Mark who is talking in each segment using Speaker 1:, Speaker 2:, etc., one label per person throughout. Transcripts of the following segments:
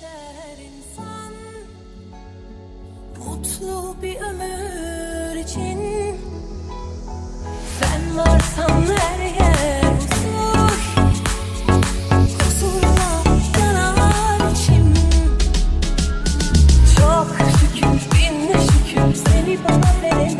Speaker 1: eder insan. Mutlu bir ömür için. Sen varsan her yer Çok şükür bin şükür seni bana verene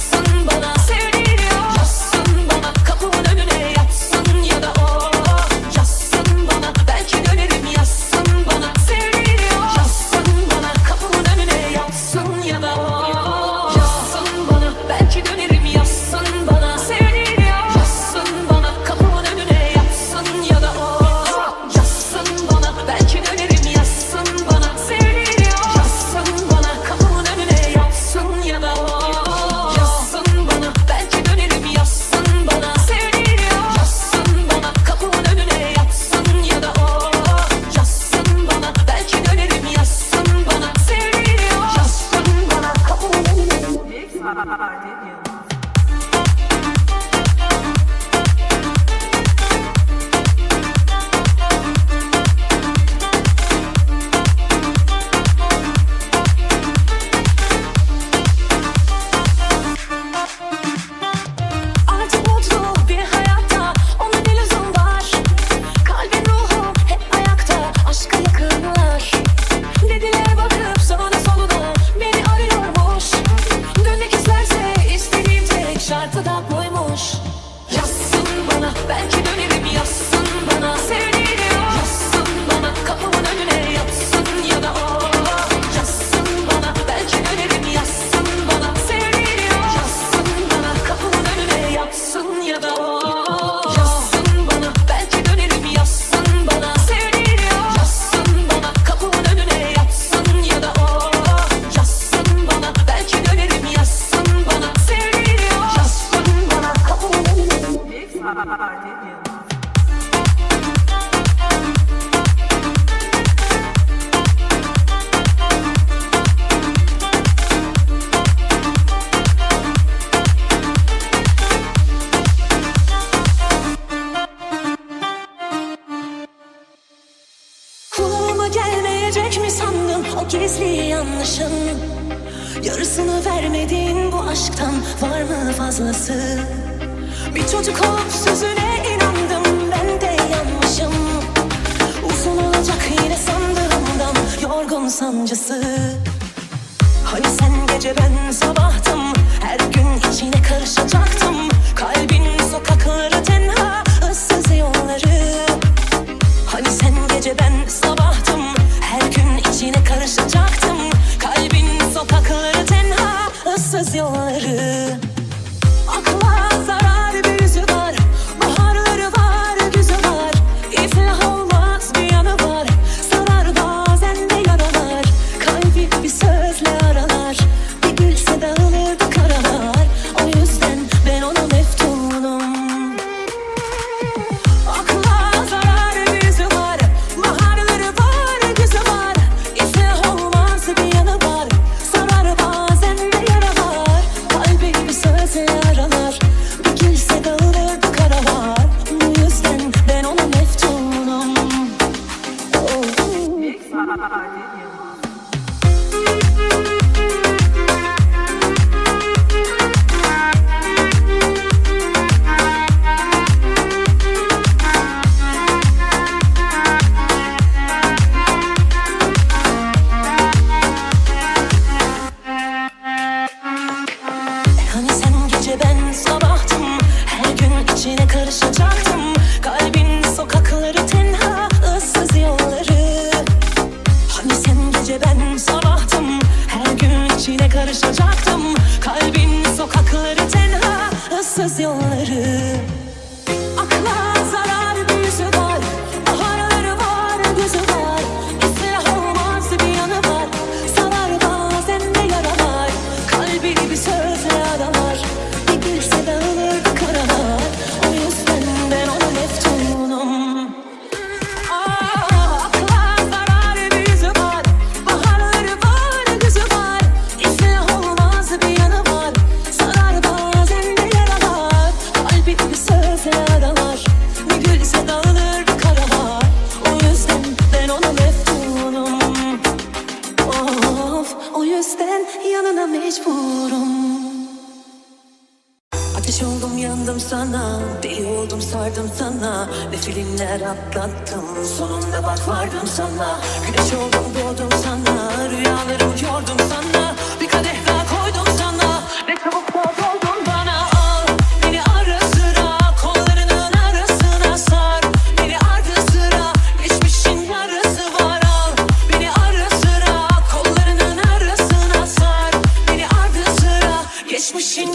Speaker 1: 啊啊啊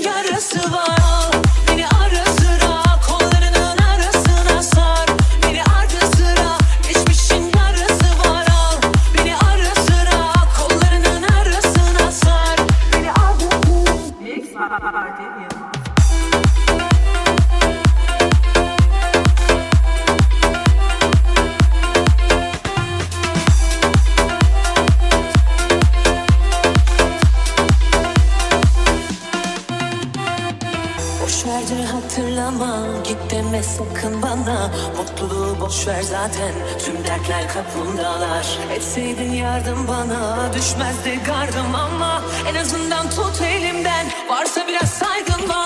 Speaker 1: yarası var. Beni boşver zaten. Tüm dertler kapımdalar Etseydin yardım bana Düşmezdi gardım ama En azından tut elimden. Varsa biraz saygın var.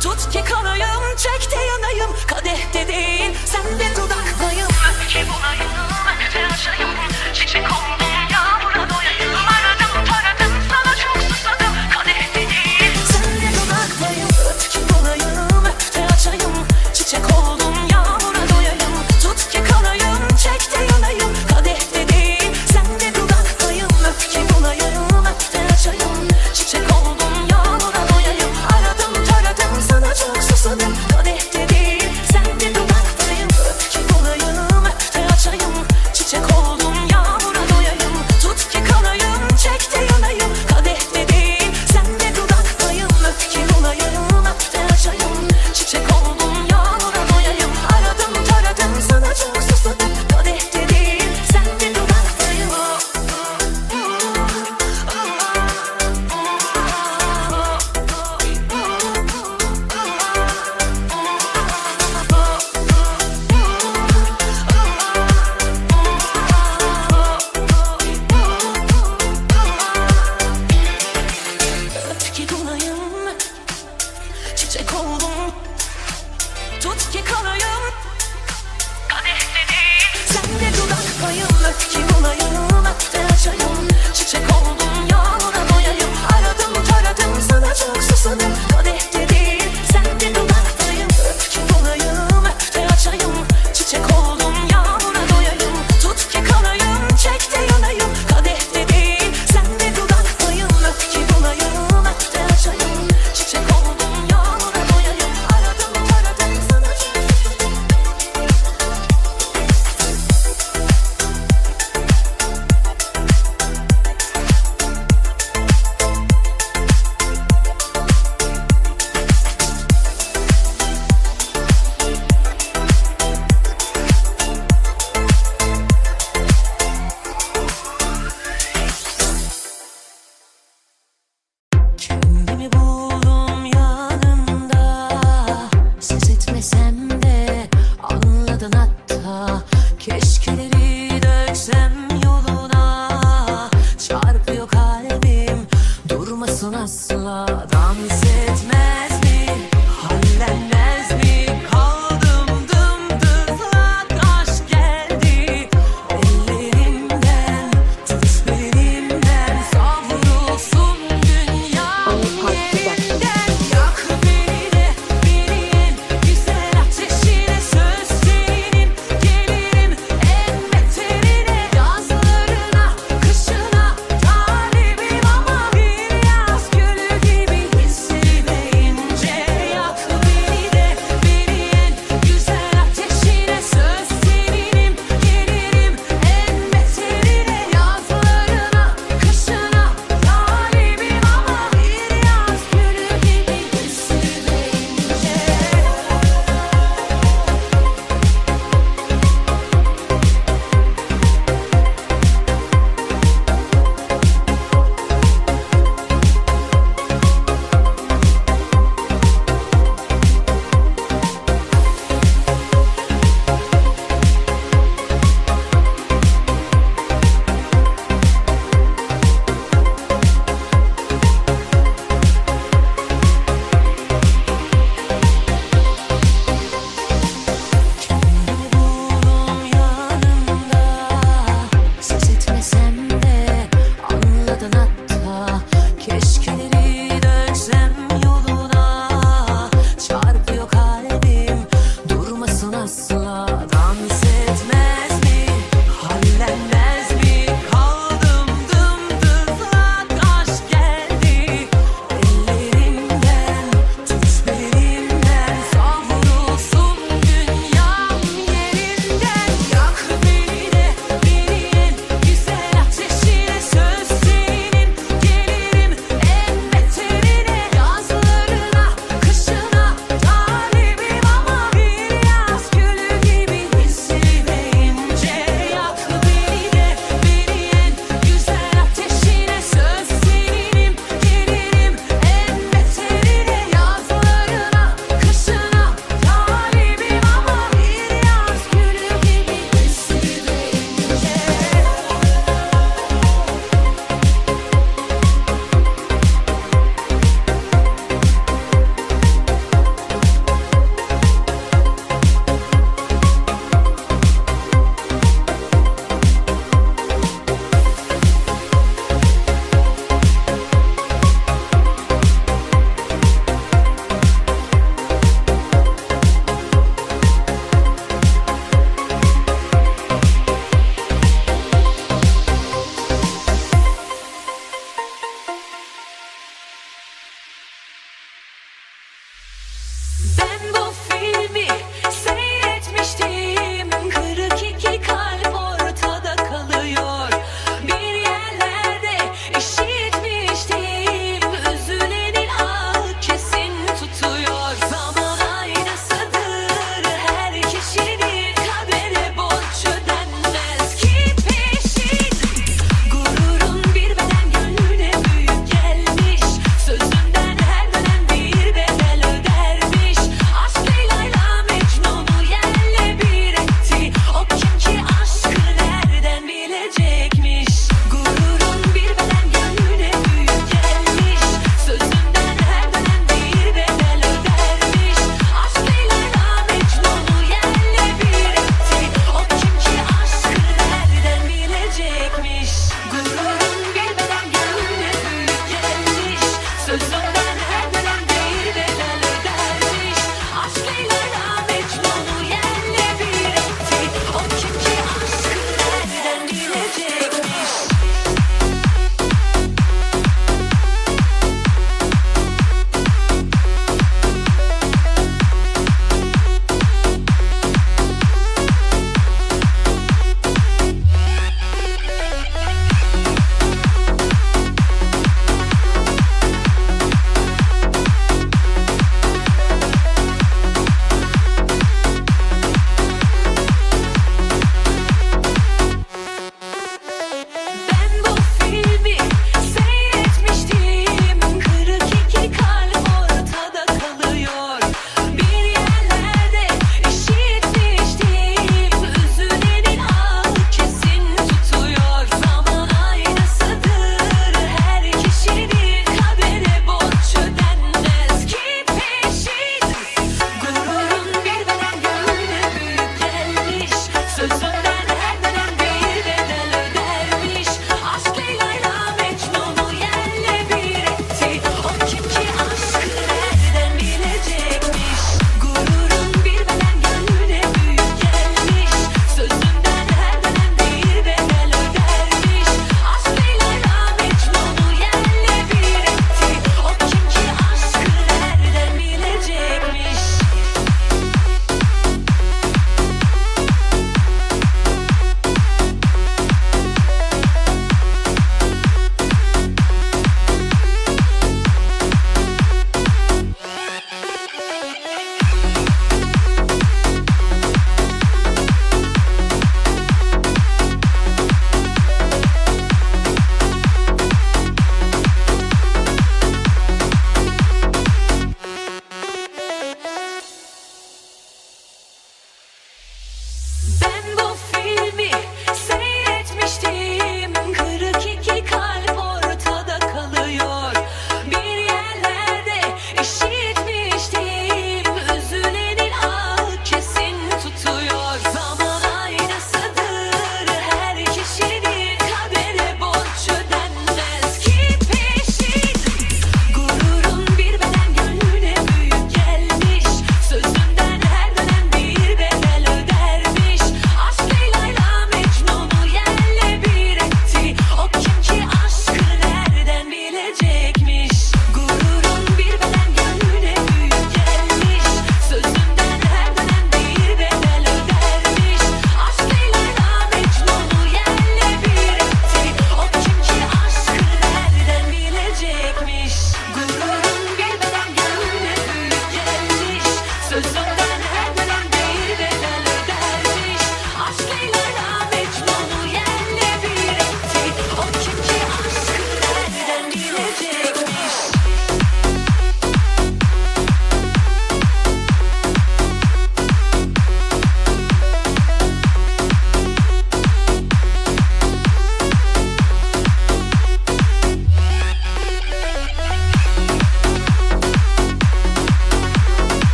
Speaker 1: Tut ki kanayım, çek de yanayım. Kadehte değil, sen de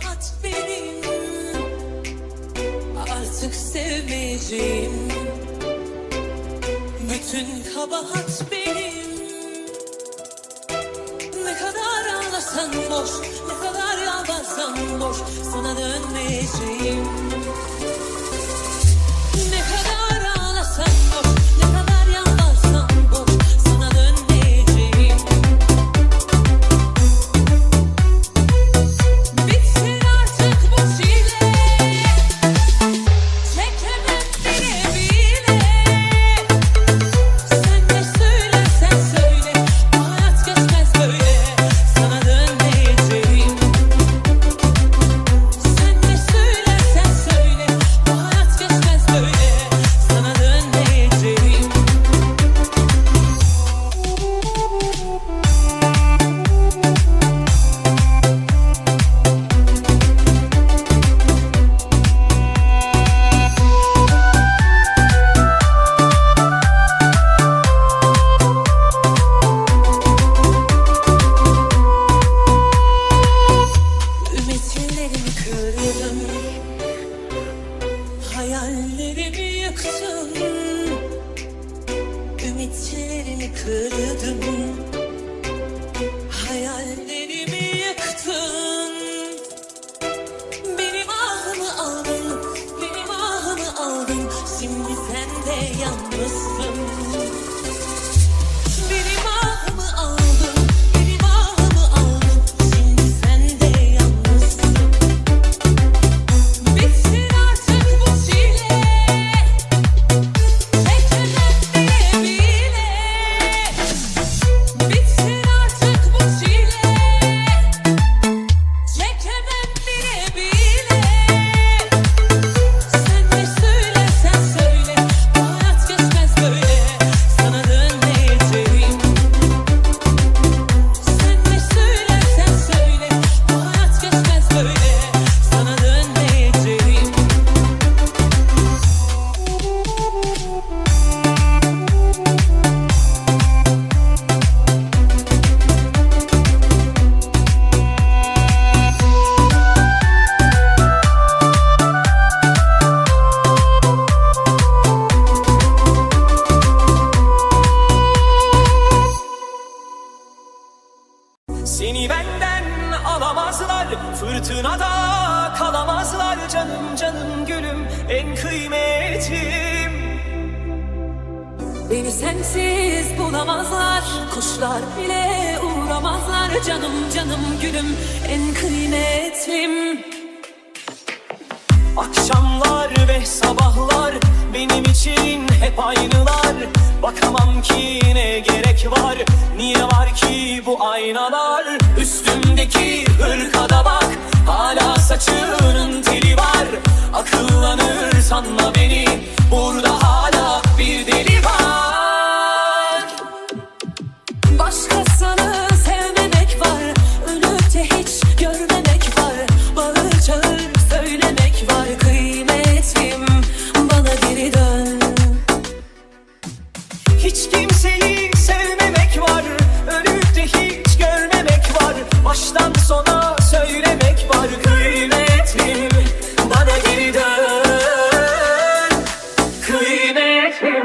Speaker 1: Kabahat benim Artık sevmeyeceğim. Bütün kabahat benim. Ne kadar ağlasan boş Ne kadar yalvarsan boş Sana dönmeyeceğim
Speaker 2: alamazlar Fırtınada kalamazlar Canım canım gülüm en kıymetim.
Speaker 1: Beni sensiz bulamazlar Kuşlar bile uğramazlar Canım canım gülüm en kıymetlim
Speaker 2: Akşamlar ve sabahlar benim için hep aynılar. Bakamam ki ne gerek var Niye var ki bu aynalar? Üstümdeki hırkada bak Hala saçının teli var. Akıllanır sanma beni Burada hala
Speaker 1: Hiç
Speaker 2: kimseyi sevmemek var. Ölüp de hiç görmemek var. Baştan sona söylemek var. Kıymetlim bana geri dön. Kıymetlim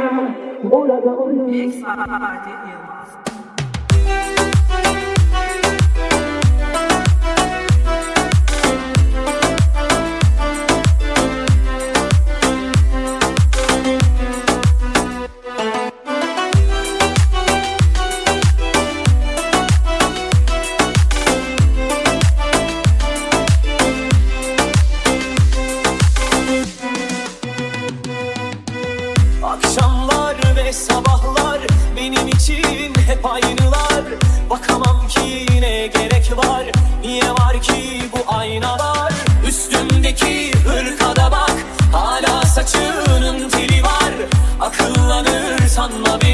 Speaker 2: Akşamlar sanma beni